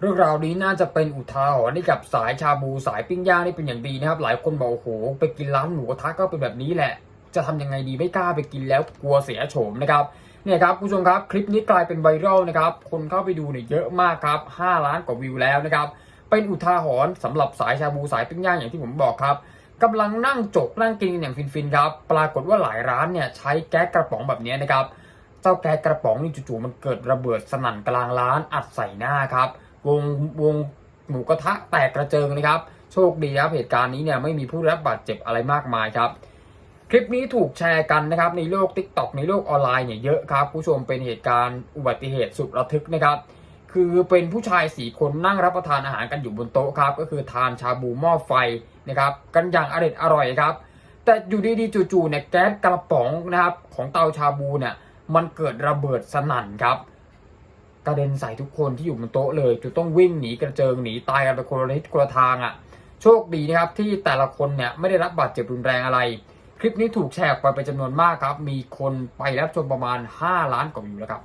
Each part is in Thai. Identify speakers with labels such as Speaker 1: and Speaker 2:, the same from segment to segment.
Speaker 1: เรื่องราวนี้น่าจะเป็นอุทาหรณ์ให้กับสายชาบูสายปิ้งย่างนี่เป็นอย่างดีนะครับ หลายคนบอกโอ้โหไปกินร้านหมูกระทะก็เป็นแบบนี้แหละ จะทำยังไงดีไม่กล้าไปกินแล้วกลัวเสียโฉมนะครับเนี่ยครับคุณผู้ชมครับคลิปนี้กลายเป็นไวรัลนะครับคนเข้าไปดูเนี่ยเยอะมากครับ 5 ล้านกว่าวิวแล้วนะครับเป็นอุทาหรณ์สำหรับสายชาบูสายปิ้งย่างอย่างที่ผมบอกครับกำลังนั่งจกนั่งกินกันอย่างฟินๆครับปรากฏว่าหลายร้านเนี่ยใช้แก๊สกระป๋องแบบนี้นะครับเจ้าแก๊สกระป๋องนี่จู่ๆมันเกิดระเบิดสนั่นกลางร้านอัดใส่หน้าครับ วงวงหมูกระทะแตกกระเจิงนะครับ โชคดีครับเหตุการณ์นี้เนี่ยไม่มีผู้รับบาดเจ็บอะไรมากมายครับ คลิปนี้ถูกแชร์กันนะครับในโลก t ิ k t o k ในโลกออนไลน์เนี่ยเยอะครับ ผู้ชมเป็นเหตุการณ์อุบัติเหตุสุดระทึกนะครับ คือเป็นผู้ชายสี่คนนั่งรับประทานอาหารกันอยู่บนโต๊ะครับ ก็คือทานชาบูหม้อไฟนะครับกันอย่างอร่อยอร่อยครับ แต่อยู่ดีๆจู่ๆเนี่ยแก๊สกระป๋องนะครับของเตาชาบูเนี่ยมันเกิดระเบิดสนั่นครับ กระเด็นใส่ทุกคนที่อยู่บนโต๊ะเลยจนต้องวิ่งหนีกระเจิงหนีตายกันไปคนละทิศคนละทางอะ โชคดีนะครับที่แต่ละคนเนี่ยไม่ได้รับบาดเจ็บรุนแรงอะไร คลิปนี้ถูกแชร์ไปเป็นจำนวนมากครับ มีคนไปรับชมประมาณ 5 ล้านกว่าวิวแล้วครับ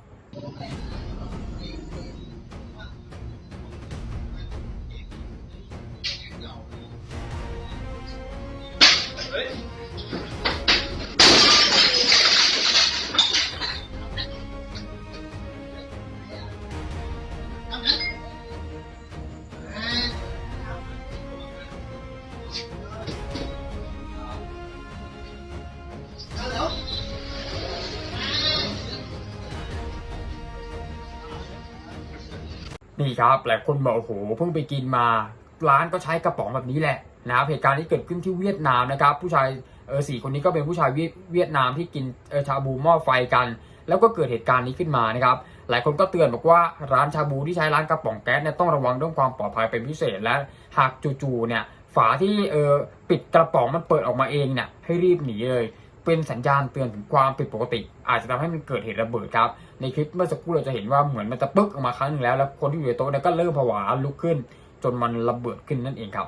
Speaker 1: นี่ครับหลายคนบอกโอ้โหเพิ่งไปกินมาร้านก็ใช้กระป๋องแบบนี้แหละนะครับเหตุการณ์ที่เกิดขึ้นที่เวียดนามนะครับ ผู้ชายเออสี่คนนี้ก็เป็นผู้ชายเวียดเวียดนามที่กินเออชาบูหม้อไฟกัน แล้วก็เกิดเหตุการณ์นี้ขึ้นมานะครับหลายคนก็เตือนบอกว่าร้านชาบูที่ใช้ร้านกระป๋องแก๊สเนี่ยต้องระวังเรื่องความปลอดภัยเป็นพิเศษและหากจู่ๆเนี่ยฝาที่เออปิดกระป๋องมันเปิดออกมาเองเนี่ยให้รีบหนีเลย เป็นสัญญาณเตือนถึงความผิดปกติ อาจจะทำให้มันเกิดเหตุระเบิดครับ ในคลิปเมื่อสักครู่เราจะเห็นว่าเหมือนมันจะปึ๊กออกมาครั้งหนึ่งแล้ว แล้วคนที่อยู่ในโต๊ะเนี่ยก็เริ่มผวาลุกขึ้น จนมันระเบิดขึ้นนั่นเองครับ